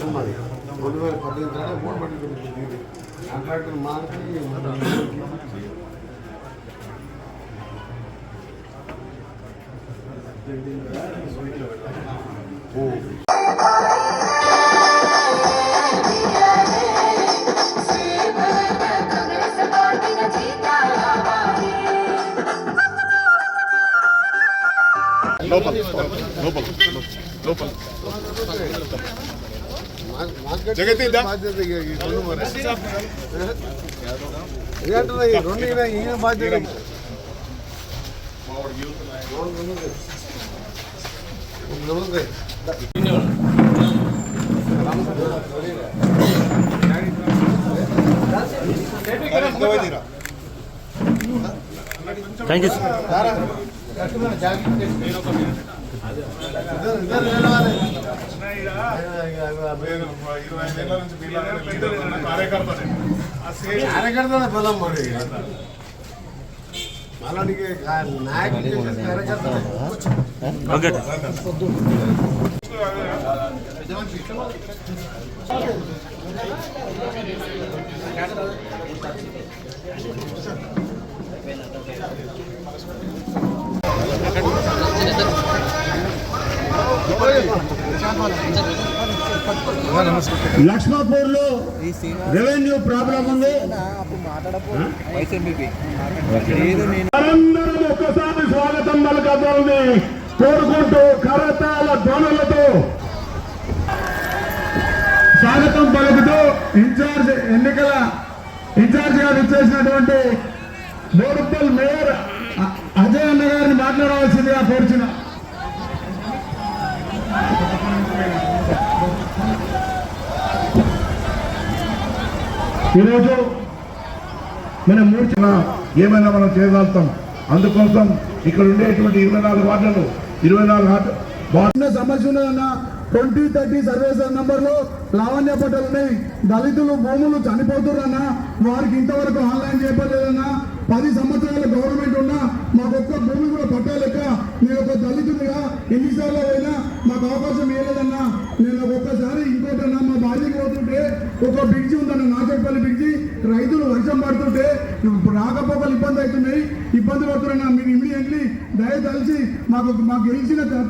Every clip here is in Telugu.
సంవత్సరం మాది రెండు వేల పద్దెనిమిది తర్వాత మూడు బట్టలు పెరుగుతుంది కాంట్రాక్టర్ మార్చి ఓ. లోపల లోపల లోపల. జగతి ఇద్దా? బాధ్యత ఇక ఈ రెండు బాధ్యత నమస్తే ఇద్దరు ఇద్దరు కార్యకర్త కార్యకర్తల బలం మరి అలాంటికి నాయకులు చేసేది కార్యకర్తలే లక్ష్మాపూర్లో రెవెన్యూ ప్రాబ్లం ఉంది. ఒక్కసారి స్వాగతం పలకతోంది కోరుకుంటూ కరతాల ధ్వనులతో స్వాగతం పలుకుతూ ఇన్ఛార్జ్ ఎన్నికల ఇన్ఛార్జ్ గారు ఇచ్చేసినటువంటి బోడుప్పల్ మేయర్ అజయ్ అన్న గారిని మాట్లాడవలసిందిగా కోరుచున్నా. ఈరోజు మనం మూర్చిన ఏమైనా మనం చేయగలుగుతాం. అందుకోసం ఇక్కడ ఉండేటువంటి ఇరవై నాలుగు వార్డులు ఇరవై నాలుగు వార్డు సమస్య ఉన్నదన్న ట్వంటీ థర్టీ సర్వేస్ నంబర్లో లావణ్య పట్టాలు ఉన్నాయి. దళితులు భూములు చనిపోతున్నారన్నా వారికి ఇంతవరకు ఆన్లైన్ చేపట్టలేదన్నా పది సంవత్సరాల గవర్నమెంట్ ఉన్నా మాకు ఒక్క భూమి కూడా పట్టాలేక నేను ఒక దళితుడిగా ఎన్నిసార్లు అయినా మాకు అవకాశం ఏలేదన్నా నేను ఒక్కసారి ఇంకోటన్నా మా బాధ్యత పోతుంటే ఒక బ్రిడ్జి ఉందన్న నాచపల్లి బ్రిడ్జి రైతులు వర్షం పడుతుంటే రాకపోకలు ఇబ్బంది అవుతున్నాయి. ఇబ్బంది పడుతున్నా మీరు ఇమీడియట్లీ దయతలిసి మాకు మాకు గెలిచిన త-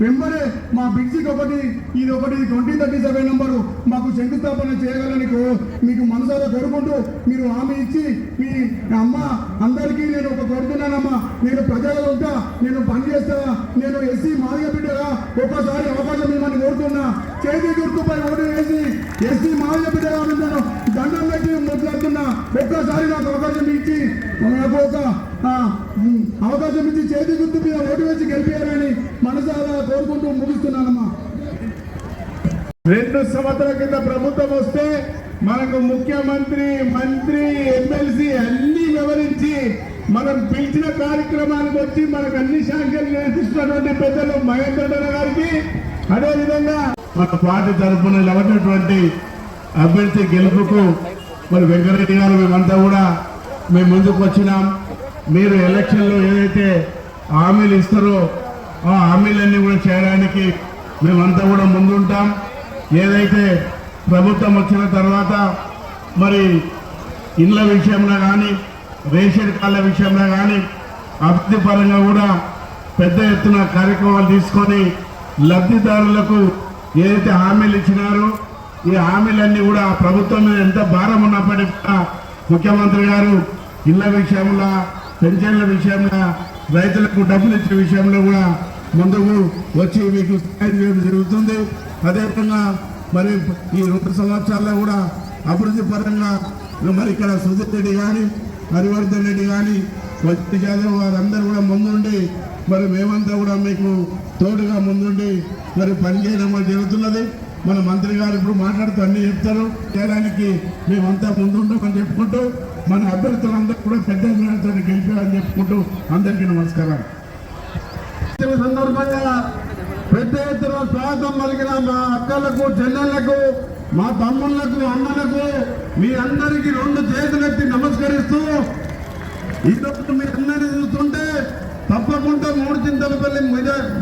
వెంబడే మా బ్రిడ్జికి ఒకటి ఇది ఒకటి ట్వంటీ థర్టీ సెవెన్ నెంబరు. మాకు శంకుస్థాపన చేయగలని మీకు మనసారా కోరుకుంటూ మీరు హామీ ఇచ్చి మీ అమ్మ అందరికీ నేను ఒక కోరుతున్నానమ్మా నేను ప్రజలు ఉంటా నేను పని చేస్తా నేను ఎస్సీ మాదిగ బిడ్డగా ఒక్కసారి అవకాశం ఇవ్వమని కోరుతున్నా. చేతి గుర్తుపై ఓటు వేసి ఎస్సీ మాదిగ బిడ్డగా ఉంటాను దండం పెట్టి మాట్లాడుతున్నా. ఒక్కసారి నాకు అవకాశం ఇచ్చి నాకు ఒక అవకాశం ఇచ్చి చేతి గుర్తు మీద ఓటు వేసి గెలిపారని మనసారా కోరుకుంటూ ముగిస్తున్నానమ్మా. రెండు సంవత్సరాల కింద ప్రభుత్వం వస్తే మనకు ముఖ్యమంత్రి మంత్రి ఎమ్మెల్సీ అన్ని వివరించి మనం పిలిచిన కార్యక్రమానికి వచ్చి మనకు అన్ని శాంక్షలు నేర్పిస్తున్నటువంటి పెద్దలు మహేంద్ర గారికి. అదేవిధంగా మన పార్టీ తరఫున నిలబడినటువంటి అభ్యర్థి గెలుపుకు మరి వెంకరెడ్డి గారు మేమంతా కూడా మేము ముందుకు వచ్చినాం. మీరు ఎలక్షన్లో ఏదైతే హామీలు ఇస్తారో ఆ హామీలన్నీ కూడా చేయడానికి మేమంతా కూడా ముందుంటాం. ఏదైతే ప్రభుత్వం వచ్చిన తర్వాత మరి ఇండ్ల విషయంలో కానీ రేషన్ కార్డుల విషయంలో కానీ అభివృద్ధి పరంగా కూడా పెద్ద ఎత్తున కార్యక్రమాలు తీసుకొని లబ్ధిదారులకు ఏదైతే హామీలు ఇచ్చినారో ఈ హామీలన్నీ కూడా ప్రభుత్వం మీద ఎంత భారం ఉన్నప్పటికీ కూడా ముఖ్యమంత్రి గారు ఇళ్ళ విషయంలో పెన్షన్ల విషయంలో రైతులకు డబ్బులు ఇచ్చే విషయంలో కూడా ముందుకు వచ్చి మీకు సహాయం చేయడం జరుగుతుంది. అదేవిధంగా మరి ఈ రెండు సంవత్సరాల్లో కూడా అభివృద్ధి పరంగా మరి ఇక్కడ సుధీర్ రెడ్డి కానీ హరివర్ధన్ రెడ్డి కానీ వచ్చి యాదవ్ వారందరూ కూడా ముందుండి మరి మేమంతా కూడా మీకు తోడుగా ముందుండి మరి పనిచేయడం వల్ల జరుగుతున్నది. మన మంత్రి గారు ఇప్పుడు మాట్లాడుతూ అన్ని చెప్తారు. చేయడానికి మేమంతా ముందుండమని చెప్పుకుంటూ మన అభ్యర్థులందరూ కూడా పెద్ద అభిమానంతో గెలిపారని చెప్పుకుంటూ అందరికీ నమస్కారం సందర్భంగా పెద్ద ఎత్తున స్వాగతం పలికిన మా అక్కలకు చెల్లెళ్ళకు మా తమ్ముళ్ళకు అమ్మలకు మీ అందరికీ రెండు చేతులెత్తి నమస్కరిస్తూ ఈరోజు మీ అందరినీ చూస్తుంటే తప్పకుండా మూడు చింతలపల్లి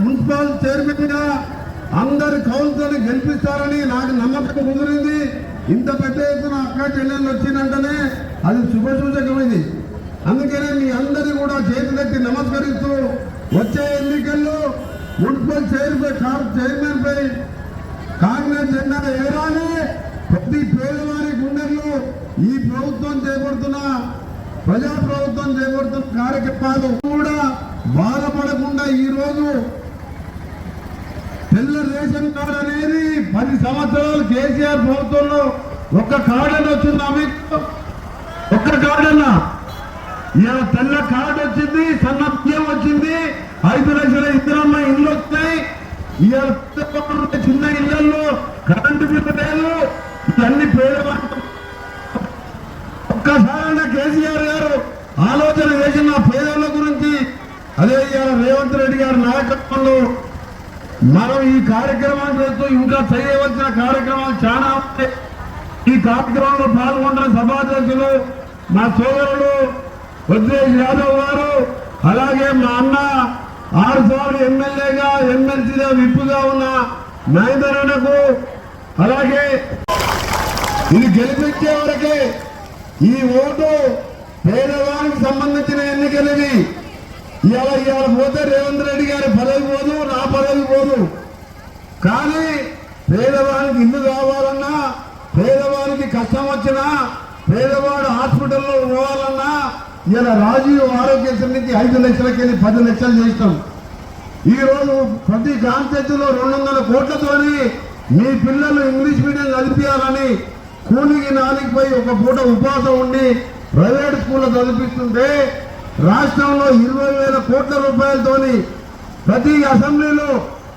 మున్సిపల్ చైర్మన్గా అందరి కౌన్సిల్ని గెలిపిస్తారని నాకు నమ్మకం కుదిరింది. ఇంత పెద్ద ఎత్తున అక్క చెల్లెళ్ళు వచ్చిందంటేనే అది శుభసూచకమైంది. అందుకనే మీ అందరి కూడా చేతులెత్తి నమస్కరిస్తూ వచ్చే ఎన్నికల్లో మున్సిపల్ చైర్మన్ చైర్మన్ పై కాంగ్రెస్ జెండా ఏరాలి. ప్రతి పేదవారి గుండెల్లో ఈ ప్రభుత్వం చేపడుతున్న ప్రజా ప్రభుత్వం చేపడుతున్న కార్యక్రమాలు కూడా బాధపడకుండా ఈ రోజు తెల్ల రేషన్ కార్డు అనేది పది సంవత్సరాలు కేసీఆర్ ప్రభుత్వంలో ఒక్క కార్డు అని వచ్చిందా మీకు. ఒక్క కార్డు అన్నా. ఇలా తెల్ల కార్డు వచ్చింది సన్న వచ్చింది ఐదు లక్షల ఇద్దరమ్మ ఇల్లు వస్తాయి. ఇవాళ చిన్న ఇళ్ళలో కరెంటు బిల్లు ఇవన్నీ పేదవాళ్ళు. ఒక్కసారైనా కేసీఆర్ గారు ఆలోచన చేసిన పేదల గురించి అదే ఇవాళ రేవంత్ రెడ్డి గారి నాయకత్వంలో మనం ఈ కార్యక్రమాలు చేస్తూ ఇంకా చేయవలసిన కార్యక్రమాలు చాలా ఉన్నాయి. ఈ కార్యక్రమంలో పాల్గొంటున్న సభాధ్యక్షులు మా సోదరుడు ఉద్రేష్ యాదవ్ గారు అలాగే మా అన్న ఆరు సార్లు ఎమ్మెల్యేగా ఎమ్మెల్సీగా విప్పుగా ఉన్న మహేందరన్నకు అలాగే ఇది గెలిపించే వరకే ఈ ఓటు పేదవానికి సంబంధించిన ఎన్నికలవి ఇవాళ ఇవాళ పోతే రేవంత్ రెడ్డి గారి పదవి పోదు నా పదవి పోదు. కానీ పేదవానికి ఇల్లు కావాలన్నా పేదవానికి కష్టం వచ్చినా పేదవాడు హాస్పిటల్లో పోవాలన్నా ఇలా రాజీవ్ ఆరోగ్యశ్రీ నుంచి ఐదు లక్షలకి వెళ్ళి పది లక్షలు చేస్తాం ఈ రోజు ప్రతి కాన్సెప్ట్లో రెండు వందల కోట్లతోని మీ పిల్లలు ఇంగ్లీష్ మీడియం చదివించాలని కూలికి నాలుగుపై ఒక పూట ఉపవాసం ఉండి ప్రైవేట్ స్కూల్లో చదివిస్తుంటే రాష్ట్రంలో ఇరవై వేల కోట్ల రూపాయలతోని ప్రతి అసెంబ్లీలో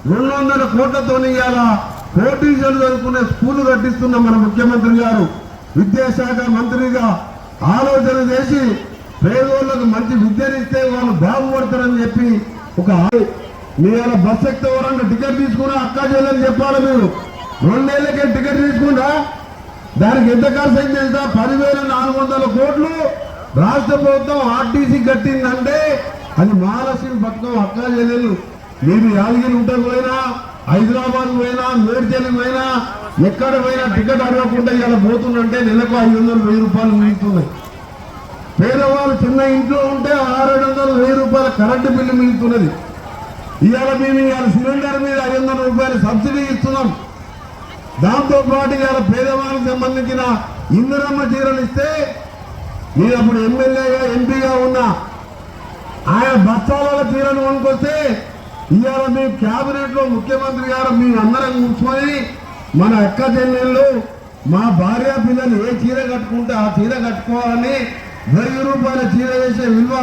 రెండు వందల కోట్లతోని ఇలా కోటీశ్వరులు చదువుకునే స్కూల్ కట్టిస్తున్న మన ముఖ్యమంత్రి గారు విద్యాశాఖ మంత్రిగా ఆలోచన చేసి పేదోళ్ళకు మంచి విద్యనిస్తే వాళ్ళు బాగుపడతారని చెప్పి ఒక మీరు బస్ ఎక్కితే ఎవరన్నా టికెట్ తీసుకున్నా అక్క చేయాలని చెప్పాలి మీరు. రెండేళ్ళకే టికెట్ తీసుకుంటా? దానికి ఎంత ఖర్చు అయింది తెలుసా? పదివేల నాలుగు వందల కోట్లు రాష్ట్ర ప్రభుత్వం ఆర్టీసీ కట్టిందంటే అది మహాలక్ష్మి పథకం అక్క చేయలేదు మీరు యాదగిరి ఉంటే పోయినా హైదరాబాద్ పోయినా మేడ్చల్లి పోయినా ఎక్కడ పోయినా టికెట్ అడగకుండా ఇలా పోతుందంటే నెలకు ఐదు వందలు వెయ్యి రూపాయలు మిగులుతున్నాయి. పేదవాళ్ళు చిన్న ఇంట్లో ఉంటే ఆరు వందలు వెయ్యి రూపాయల కరెంటు బిల్లు మిగులుతున్నది ఇవాళ మేము ఇవాళ సిలిండర్ మీద ఐదు వందల రూపాయలు సబ్సిడీ ఇస్తున్నాం. దాంతోపాటు ఇవాళ పేదవాళ్ళకి సంబంధించిన ఇందిరమ్మ చీరలు ఇస్తే మీరు అప్పుడు ఎమ్మెల్యేగా ఎంపీగా ఉన్న ఆయన బస్తాల చీరను కొనుకొస్తే ఇవాళ మీ క్యాబినెట్లో ముఖ్యమంత్రి గారు మీ అందరం కూర్చొని మన అక్క చెల్లెళ్ళు మా భార్య పిల్లలు ఏ చీర కట్టుకుంటే ఆ చీర కట్టుకోవాలని వెయ్యి రూపాయల చీర వేసే విలువ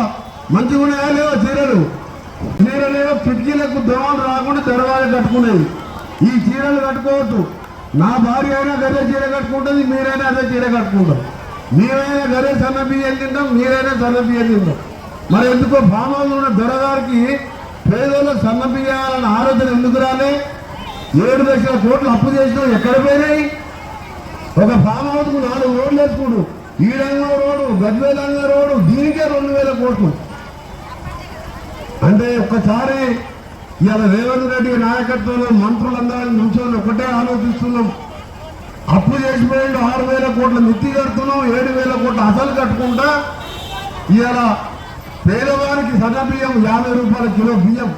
మంచిగున్నాయా లేవా చీరలు? చీరలేవో కిటికీలకు దోమలు రాకుండా దర్వాజా కట్టుకునేవి. ఈ చీరలు కట్టుకోవద్దు. నా భార్య అయినా గదే చీర కట్టుకుంటుంది మీరైనా అదే చీర కట్టుకుంటాం మీరైనా గదే సన్న బియ్యం తింటాం మీరైనా సన్న బియ్యం తింటాం. మరి ఎందుకో భామాలు ఉన్న దొరగారికి పేదోళ్ళకి సన్న బియ్యాలన్న ఆలోచన ఎందుకు రాలే? ఏడు లక్షల కోట్లు అప్పు చేసినాం ఎక్కడ పోయినాయి? ఒక ఫామ్ హౌస్కు నాలుగు రోడ్లు వేసుకుడు. ఈడంగా రోడ్డు గద్వేలంగా రోడ్డు దీనికే రెండు వేల కోట్లు. అంటే ఒక్కసారి ఇవాళ రేవంత్ రెడ్డి నాయకత్వంలో మంత్రులందరూ నిల్చొని ఒకటే ఆలోచిస్తున్నాం. అప్పు చేసిపోయిండు ఆరు వేల కోట్ల మిత్తి కడుతున్నాం ఏడు వేల కోట్ల అసలు కట్టుకుంటా ఇవాళ పేదవారికి సన్న బియ్యం యాభై రూపాయల కిలో బియ్యం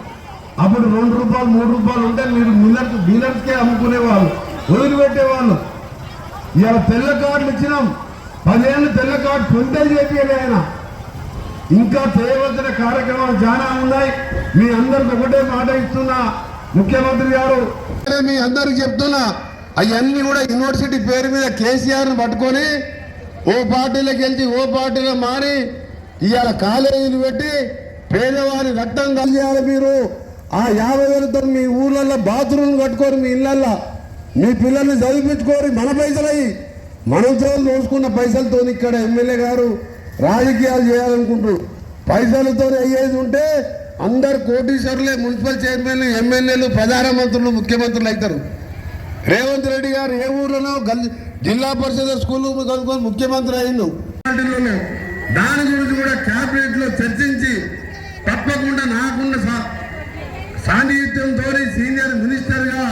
అప్పుడు రెండు రూపాయలు మూడు రూపాయలు ఉంటే మీరు మిల్లర్స్ డీలర్స్కే అమ్ముకునేవాళ్ళు వదిలిపెట్టేవాళ్ళు. ఇవాళ తెల్ల కార్డులు ఇచ్చినాం. పదేళ్ళు తెల్ల కార్డు సొంతం చేపియలే ఆయన. ఇంకా చేయవలసిన కార్యక్రమాలు చాలా ఉన్నాయి. మీ అందరికి ఒకటే మాట ఇస్తున్నా. ముఖ్యమంత్రి గారు. మీ అందరికి చెప్తున్నా. అవన్నీ కూడా యూనివర్సిటీ పేరు మీద కేసీఆర్ పట్టుకొని ఓ పార్టీలోకి వెళ్తే ఓ పార్టీలో మారి ఇవాళ కాలేజీలు పెట్టి పేదవారి రక్తం కలియాలి మీరు. ఆ యాభై వేలతో మీ ఊళ్ళల్లో బాత్రూమ్లు కట్టుకోరు మీ ఇళ్ళల్లో. మీ పిల్లల్ని చదివించుకోరు మన పైసలయ్యి. మనం దోసుకున్న పైసలతో ఇక్కడ ఎమ్మెల్యే గారు రాజకీయాలు చేయాలనుకుంటారు పైసలతో అయ్యేది ఉంటే అందరు కోటీశ్వరులే మున్సిపల్ చైర్మన్లు ఎమ్మెల్యేలు ప్రధానమంత్రులు ముఖ్యమంత్రులు అవుతారు. రేవంత్ రెడ్డి గారు ఏ ఊర్లోనో గల్- జిల్లా పరిషత్ స్కూల్ కనుక్కొని ముఖ్యమంత్రి అయిండు దాని గురించి కూడా క్యాబినెట్లో చర్చించి తప్పకుండా నాకున్న సాన్నిహిత్యంతో సీనియర్ మినిస్టర్గా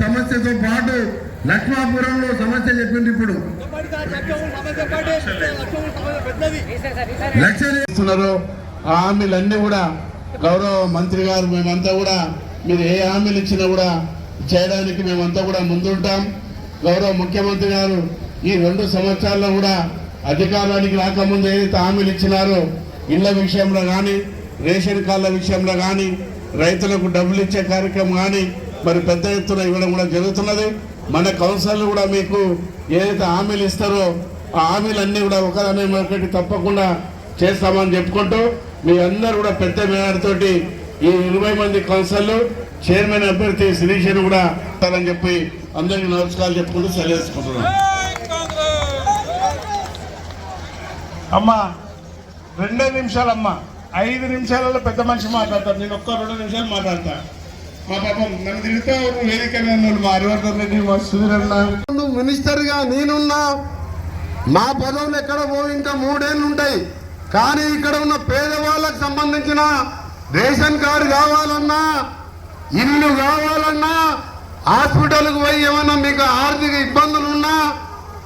సమస్యతో పాటు లక్ష్మాపురంలో సమస్య చెప్పింది ఇప్పుడు. లక్ష ఆ హామీలన్నీ కూడా గౌరవ మంత్రి గారు మేమంతా కూడా మీరు ఏ హామీలు ఇచ్చినా కూడా చేయడానికి మేమంతా కూడా ముందుంటాం. గౌరవ ముఖ్యమంత్రి గారు ఈ రెండు సంవత్సరాల్లో కూడా అధికారానికి రాకముందు ఏదైతే హామీలు ఇచ్చినారో ఇళ్ళ విషయంలో కానీ రేషన్ కార్డుల విషయంలో కానీ రైతులకు డబ్బులు ఇచ్చే కార్యక్రమం కానీ మరి పెద్ద ఎత్తున ఇవ్వడం కూడా జరుగుతున్నది. మన కౌన్సిల్ కూడా మీకు ఏదైతే హామీలు ఇస్తారో ఆ హామీలన్నీ కూడా ఒకదాని ఒకటి తప్పకుండా చేస్తామని చెప్పుకుంటూ మీ అందరూ కూడా పెద్ద మేడతోటి ఈ ఇరవై మంది కౌన్సిల్ చైర్మన్ అభ్యర్థి శిరీషను కూడా ఇస్తారని చెప్పి అందరికీ నమస్కారాలు చెప్పుకుంటూ సెలవుకుంటున్నాను అమ్మా రెండే నిమిషాలమ్మా. ఐదు నిమిషాలలో పెద్ద మనిషి మాట్లాడతారు నేను ఒక్క రెండు నిమిషాలు మాట్లాడతాను మా పాపం నన్ను వేదిక మా హరివర్ధన్ రెడ్డి మా సుధీరన్న మినిస్టర్గా నేనున్నా. మా పదవులు ఎక్కడ పోయి ఇంకా మూడేళ్ళు ఉంటాయి. కానీ ఇక్కడ ఉన్న పేదవాళ్ళకు సంబంధించిన రేషన్ కార్డు కావాలన్నా ఇల్లు కావాలన్నా హాస్పిటల్కి పోయి ఏమన్నా మీకు ఆర్థిక ఇబ్బందులు ఉన్నా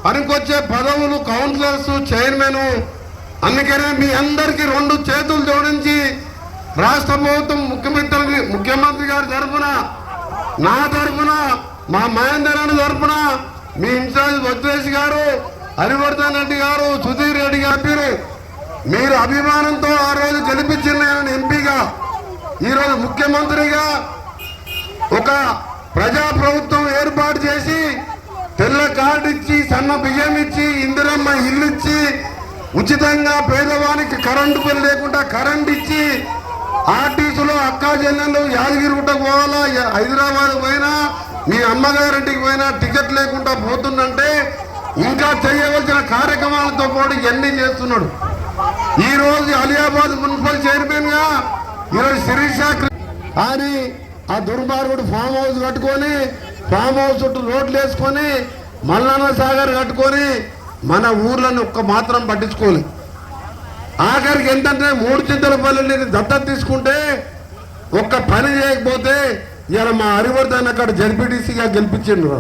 పనికొచ్చే పదవులు కౌన్సిలర్స్ చైర్మన్ అందుకనే మీ అందరికీ రెండు చేతులు జోడించి రాష్ట్ర ప్రభుత్వం ముఖ్యమంత్రి ముఖ్యమంత్రి గారి తరఫున నా తరఫున మా మహేందర్ రెడ్డి తరఫున మీ ఇన్ఛార్జ్ వజ్రేష్ గారు హరివర్ధన్ రెడ్డి గారు సుధీర్ రెడ్డి గారు మీరు అభిమానంతో ఆ రోజు గెలిపించిన నేను ఎంపీగా ఈరోజు ముఖ్యమంత్రిగా ఒక ప్రజా ప్రభుత్వం ఏర్పాటు చేసి తెల్ల కార్డు ఇచ్చి సన్న బియ్యం ఇచ్చి ఇందిరమ్మ ఇల్లు ఇచ్చి ఉచితంగా పేదవానికి కరెంటు బిల్లు లేకుండా కరెంట్ ఇచ్చి ఆర్టీసీలో అక్కా చెల్లెళ్ళు యాదగిరిగుట్టకు పోవాలా? హైదరాబాద్ పోయినా మీ అమ్మగారింటికి పోయినా టికెట్ లేకుండా పోతుందంటే ఇంకా చేయవలసిన కార్యక్రమాలతో పాటు ఇవన్నీ చేస్తున్నాడు. ఈరోజు అలియాబాద్ మున్సిపల్ చైర్మన్గా ఈరోజు శిరీష అని ఆ దుర్మార్గుడు ఫామ్ హౌస్ కట్టుకొని ఫామ్ హౌస్ చుట్టూ రోడ్లు వేసుకొని మల్లన్న సాగర్ కట్టుకొని మన ఊర్లను ఒక్క మాత్రం పట్టించుకోలేదు. ఆఖరికి ఏంటంటే మూడు చింతల పల్లెని దత్తత తీసుకుంటే ఒక్క పని చేయకపోతే ఇలా మా హరివర్ధన్ అక్కడ జడ్పీటీసీగా గెలిపించిండు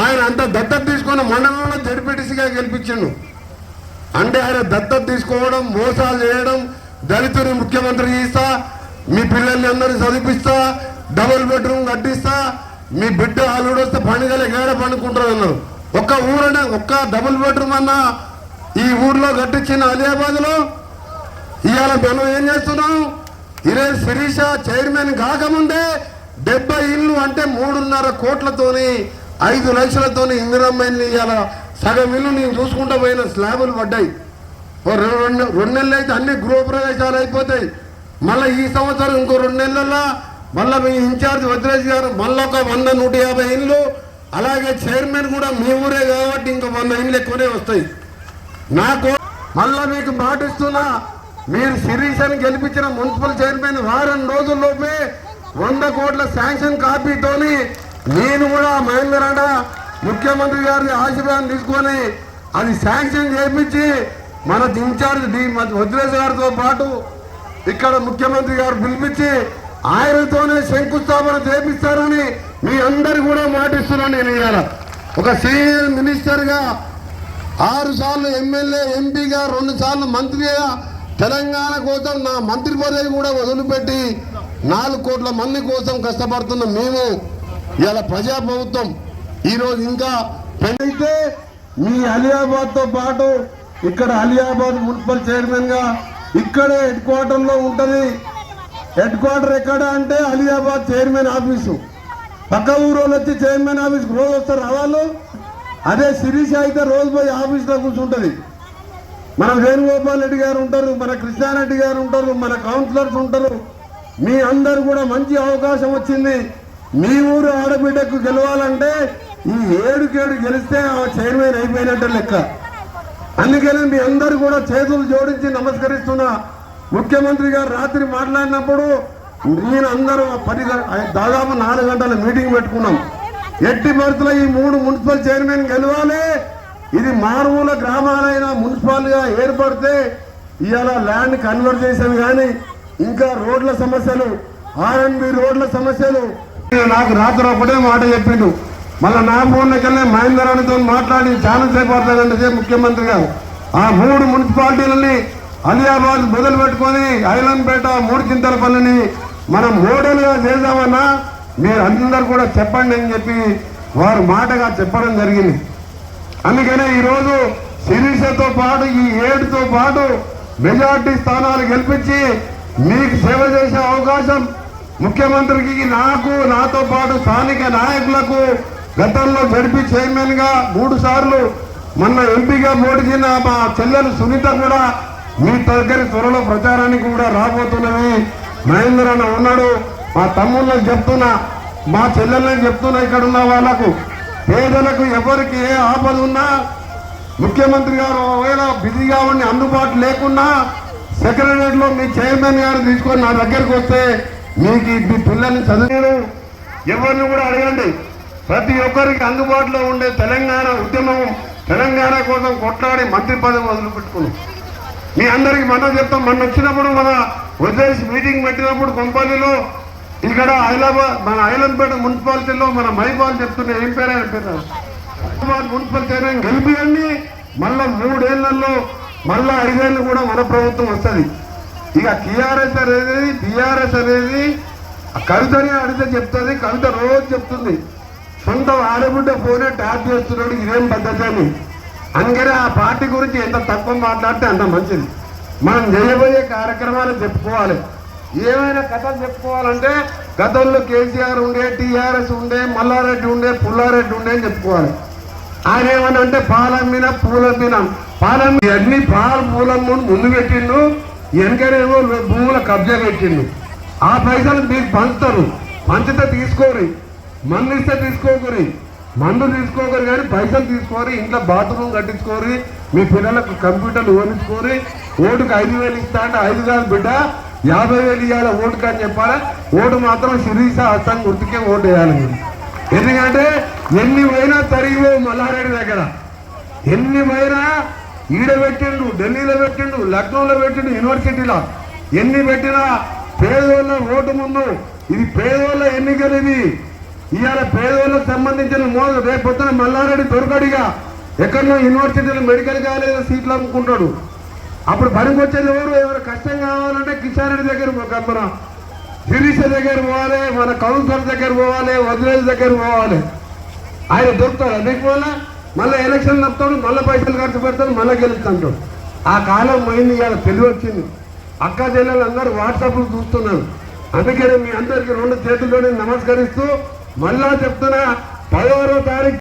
ఆయన అంత దత్తత తీసుకున్న మండలంలో జడ్పీటీసీగా గెలిపించిండు. అంటే ఆయన దత్తత తీసుకోవడం మోసాలు చేయడం దళితుని ముఖ్యమంత్రి చేస్తా మీ పిల్లల్ని అందరినీ చదివిస్తా డబుల్ బెడ్రూమ్ కట్టిస్తా మీ బిడ్డ అల్లుడు వస్తే పండుగలు గేడ పండుకుంటారు అన్నారు. ఒక్క ఊరన్నా ఒక్క డబుల్ బెడ్రూమ్ అన్నా ఈ ఊర్లో కట్టించిన అలియాబాద్లో ఇవాళ మనం ఏం చేస్తున్నాం? ఇరే శిరీష చైర్మన్ కాకముందే డెబ్బై ఇల్లు అంటే మూడున్నర కోట్లతోని ఐదు లక్షలతోని ఇందిరమ్మని ఇవాళ సగం ఇల్లు నేను చూసుకుంటా పోయిన స్లాబులు పడ్డాయి. ఓ రెండు రెండు నెలలు అయితే అన్ని గృహప్రవేశాలు అయిపోతాయి. మళ్ళీ ఈ సంవత్సరం ఇంకో రెండు నెలల్లో మళ్ళీ మీ ఇన్ఛార్జ్ వద్రేష్ గారు మళ్ళీ ఒక వంద నూట యాభై ఇండ్లు అలాగే చైర్మన్ కూడా మీ ఊరే కాబట్టి ఇంకో వంద ఇండ్లు ఎక్కువనే వస్తాయి. నాకు మళ్ళా మీకు మాటిస్తున్నా మీరు శిరీషని గెలిపించిన మున్సిపల్ చైర్మన్ వారం రోజుల్లోపే వంద కోట్ల శాంక్షన్ కాపీతోని నేను కూడా మహేందరాడ ముఖ్యమంత్రి గారి ఆశీర్వాదం తీసుకొని అది శాంక్షన్ చేయించి మన ఇన్ఛార్జ్ డి వదిలేశ్ గారితో పాటు ఇక్కడ ముఖ్యమంత్రి గారు పిలిపించి ఆయనతోనే శంకుస్థాపన చేపిస్తారని మీ అందరు కూడా మాటిస్తున్నాను నేను ఇవాళ. ఒక సీనియర్ మినిస్టర్గా ఆరు సార్లు ఎమ్మెల్యే ఎంపీగా రెండు సార్లు మంత్రిగా తెలంగాణ కోసం నా మంత్రి పదవి కూడా వదిలిపెట్టి నాలుగు కోట్ల మంది కోసం కష్టపడుతున్న మేము ఇలా ప్రజా ప్రభుత్వం ఈరోజు ఇంకా పెళ్ళైతే మీ అలియాబాద్తో పాటు ఇక్కడ అలియాబాద్ మున్సిపల్ చైర్మన్గా ఇక్కడే హెడ్ క్వార్టర్లో ఉంటది. హెడ్ క్వార్టర్ ఎక్కడ అంటే అలియాబాద్ చైర్మన్ ఆఫీసు. పక్క ఊరు వచ్చి చైర్మన్ ఆఫీస్కి రోజు వస్తారు. వాళ్ళు? అదే శిరీష అయితే రోజు పోయి ఆఫీస్లో కూర్చుంటుంది. మన వేణుగోపాల్ రెడ్డి గారు ఉంటారు మన కృష్ణారెడ్డి గారు ఉంటారు మన కౌన్సిలర్స్ ఉంటారు. మీ అందరు కూడా మంచి అవకాశం వచ్చింది. మీ ఊరు ఆడబిడ్డకు గెలవాలంటే ఈ ఏడుకేడు గెలిస్తే ఆ చైర్మన్ అయిపోయినట్టు లెక్క. అందుకని మీ అందరు కూడా చేతులు జోడించి నమస్కరిస్తున్నా. ముఖ్యమంత్రి గారు రాత్రి మాట్లాడినప్పుడు నేను అందరూ పది దాదాపు నాలుగు గంటల మీటింగ్ పెట్టుకున్నాం. ఎట్టి పరిస్థితుల్లో ఈ మూడు మున్సిపల్ చైర్మన్ గెలవాలి? ఇది మారుమూల గ్రామాలైన మున్సిపాల్గా ఏర్పడితే ఇవాళ ల్యాండ్ కన్వర్ట్ చేసాను కానీ ఇంకా రోడ్ల సమస్యలు ఆర్ఎన్బి రోడ్ల సమస్యలు. నాకు రాత్రి ఒకటే మాట చెప్పిండు. మళ్ళీ నా ఫోన్లకెళ్ళి మహేందర్ అనితో మాట్లాడి చాలా సేపు అవుతుందంటే ముఖ్యమంత్రి గారు. ఆ మూడు మున్సిపాలిటీలని అలియాబాద్ మొదలు పెట్టుకొని ఐలంపేట మూడు చింతలపల్లిని మనం మోడల్గా చేద్దామన్నా మీరు అందరు కూడా చెప్పండి అని చెప్పి వారు మాటగా చెప్పడం జరిగింది. అందుకనే ఈరోజు శిరీషతో పాటు ఈ ఏడుతో పాటు మెజార్టీ స్థానాలు గెలిపించి మీకు సేవ చేసే అవకాశం ముఖ్యమంత్రికి నాకు నాతో పాటు స్థానిక నాయకులకు గతంలో జడిపి చైర్మన్గా మూడు సార్లు మొన్న ఎంపీగా పోటీ మా చెల్లెలు సునీత కూడా మీ దగ్గర త్వరలో ప్రచారానికి కూడా రాబోతున్నవి మహేంద్ర అన్న ఉన్నాడు. మా తమ్ముళ్ళకి చెప్తున్నా మా చెల్లెళ్ళకి చెప్తున్నా ఇక్కడ ఉన్న వాళ్ళకు. పేదలకు ఎవరికి ఏ ఆపద ఉన్నా ముఖ్యమంత్రి గారు ఒకవేళ బిజీగా ఉండి అందుబాటు లేకున్నా సెక్రటరియట్ మీ చైర్మన్ గారు తీసుకొని నా దగ్గరకు వస్తే మీకు మీ పిల్లల్ని చదివాను ఎవరిని కూడా అడగండి. ప్రతి ఒక్కరికి అందుబాటులో ఉండే తెలంగాణ ఉద్యమం తెలంగాణ కోసం కొట్లాడి మంత్రి పదవి వదిలిపెట్టుకున్నాం. మీ అందరికి మనం చెప్తాం మొన్న వచ్చినప్పుడు మన వదిలేసి మీటింగ్ పెట్టినప్పుడు కొంపల్లిలో ఇక్కడ హైదరాబాద్ మన ఐలంపేట మున్సిపాలిటీలో మన మైపాల్ చెప్తున్నా ఏం పేరు ఆయన పేరు? హైదరాబాద్ మున్సిపల్ చైర్మన్ గెలిపియండి మళ్ళా మూడేళ్ళలో మళ్ళా ఐదేళ్ళు కూడా మన ప్రభుత్వం వస్తుంది. ఇక టీఆర్ఎస్ అనేది బీఆర్ఎస్ అనేది కవితని అడిగితే చెప్తుంది కవిత రోజు చెప్తుంది. సొంత ఆడబిడ్డ ఫోనే ట్యాప్ చేస్తున్నాడు ఇదేం పద్ధతి అని. అందుకని ఆ పార్టీ గురించి ఎంత తక్కువ మాట్లాడితే అంత మంచిది. మనం చేయబోయే కార్యక్రమాలు చెప్పుకోవాలి. ఏమైనా కథలు చెప్పుకోవాలంటే గతంలో కేసీఆర్ ఉండే టీఆర్ఎస్ ఉండే మల్లారెడ్డి ఉండే పుల్లారెడ్డి ఉండే అని చెప్పుకోవాలి. ఆయన ఏమని అంటే పాలమ్మిన పూలమ్మిన పాలమ్మి అన్ని పాలు పూలమ్మను ముందు పెట్టిండు వెనకనేమో భూముల కబ్జా పెట్టిండు. ఆ పైసలు మీకు పంచుతారు. పంచితే తీసుకోరు. మందు ఇస్తే తీసుకోకరి. మందు తీసుకోకరు కానీ పైసలు తీసుకోరి. ఇంట్లో బాత్రూమ్ కట్టించుకోరి. మీ పిల్లలకు కంప్యూటర్లు ఓడించుకోరి ఓటుకు ఐదు వేలు ఇస్తా అంటే ఐదు కాదు బిడ్డ. యాభై వేలు ఇవ్వాలి ఓటు కానీ చెప్పాలా? ఓటు మాత్రం శిరీష హస్తం గుర్తుకే ఓటు వేయాలి ఎందుకంటే ఎన్ని పోయినా తరిగిపో మల్లారెడ్డి దగ్గర. ఎన్ని పోయినా ఈడ పెట్టిండు ఢిల్లీలో పెట్టిండు లక్నోలో పెట్టిండు యూనివర్సిటీలో. ఎన్ని పెట్టినా పేదోళ్ళ ఓటు ముందు ఇది పేదోళ్ళ ఎన్నికలు ఇది. ఇవాళ పేదోళ్ళకు సంబంధించిన మోదు రేపు పొద్దున మల్లారెడ్డి దొరకడిగా ఎక్కడో యూనివర్సిటీలో మెడికల్ కాలేజ్ సీట్లు అమ్ముకుంటాడు. అప్పుడు పనికి వచ్చేది ఎవరు? ఎవరు కష్టం కావాలంటే కిషన్ రెడ్డి దగ్గర ఒక మన దగ్గర పోవాలి మన కౌన్సిలర్ దగ్గర పోవాలి వదిలేజ్ దగ్గర పోవాలి. ఆయన దొరుకుతాడు? నీకు వల్ల మళ్ళీ ఎలక్షన్ నప్పుతాడు మళ్ళీ పైసలు ఖర్చు పెడతాడు మళ్ళీ గెలుస్తాడు. ఆ కాలం పోయింది ఇవాళ తెలివి వచ్చింది. అక్క చెల్లెలు అందరూ వాట్సాప్లు చూస్తున్నారు. అందుకనే మీ అందరికి రెండు చేతుల్లోనే నమస్కరిస్తూ మళ్ళా చెప్తున్నా పదహారో తారీఖు